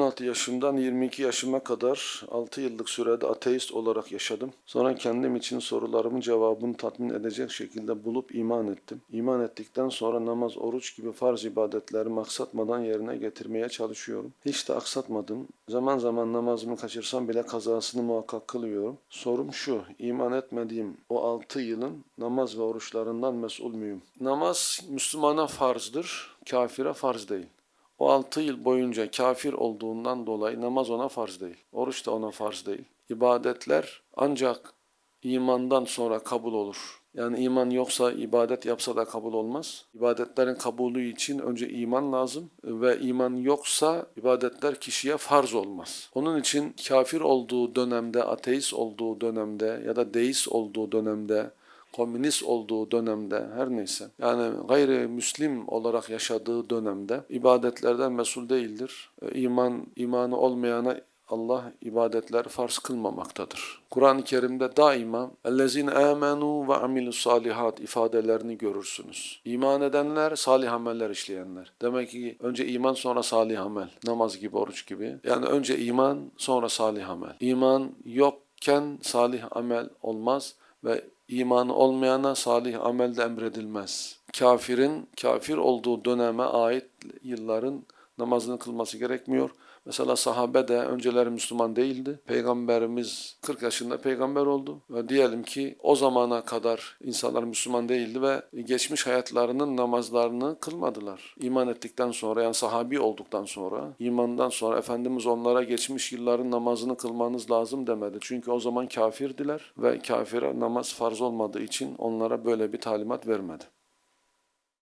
16 yaşımdan 22 yaşıma kadar 6 yıllık sürede ateist olarak yaşadım. Sonra kendim için sorularımın cevabını tatmin edecek şekilde bulup iman ettim. İman ettikten sonra namaz, oruç gibi farz ibadetleri maksatmadan yerine getirmeye çalışıyorum. Hiç de aksatmadım. Zaman zaman namazımı kaçırsam bile kazasını muhakkak kılıyorum. Sorum şu, iman etmediğim o 6 yılın namaz ve oruçlarından mesul müyüm? Namaz Müslümana farzdır, kafire farz değil. O 6 yıl boyunca kafir olduğundan dolayı namaz ona farz değil. Oruç da ona farz değil. İbadetler ancak imandan sonra kabul olur. Yani iman yoksa ibadet yapsa da kabul olmaz. İbadetlerin kabulü için önce iman lazım ve iman yoksa ibadetler kişiye farz olmaz. Onun için kafir olduğu dönemde, ateist olduğu dönemde ya da deist olduğu dönemde komünist olduğu dönemde her neyse yani gayrimüslim olarak yaşadığı dönemde ibadetlerden mesul değildir. E, iman imanı olmayana Allah ibadetler farz kılmamaktadır. Kur'an-ı Kerim'de daima ellezine amenu ve amilu salihat ifadelerini görürsünüz. İman edenler, salih ameller işleyenler. Demek ki önce iman sonra salih amel. Namaz gibi, oruç gibi. Yani önce iman sonra salih amel. İman yokken salih amel olmaz ve imanı olmayana salih amel de emredilmez. Kafirin kafir olduğu döneme ait yılların namazını kılması gerekmiyor. Mesela sahabe de önceleri Müslüman değildi. Peygamberimiz 40 yaşında peygamber oldu. Ve diyelim ki o zamana kadar insanlar Müslüman değildi ve geçmiş hayatlarının namazlarını kılmadılar. İman ettikten sonra yani sahabi olduktan sonra imandan sonra Efendimiz onlara geçmiş yılların namazını kılmanız lazım demedi. Çünkü o zaman kafirdiler ve kafire namaz farz olmadığı için onlara böyle bir talimat vermedi.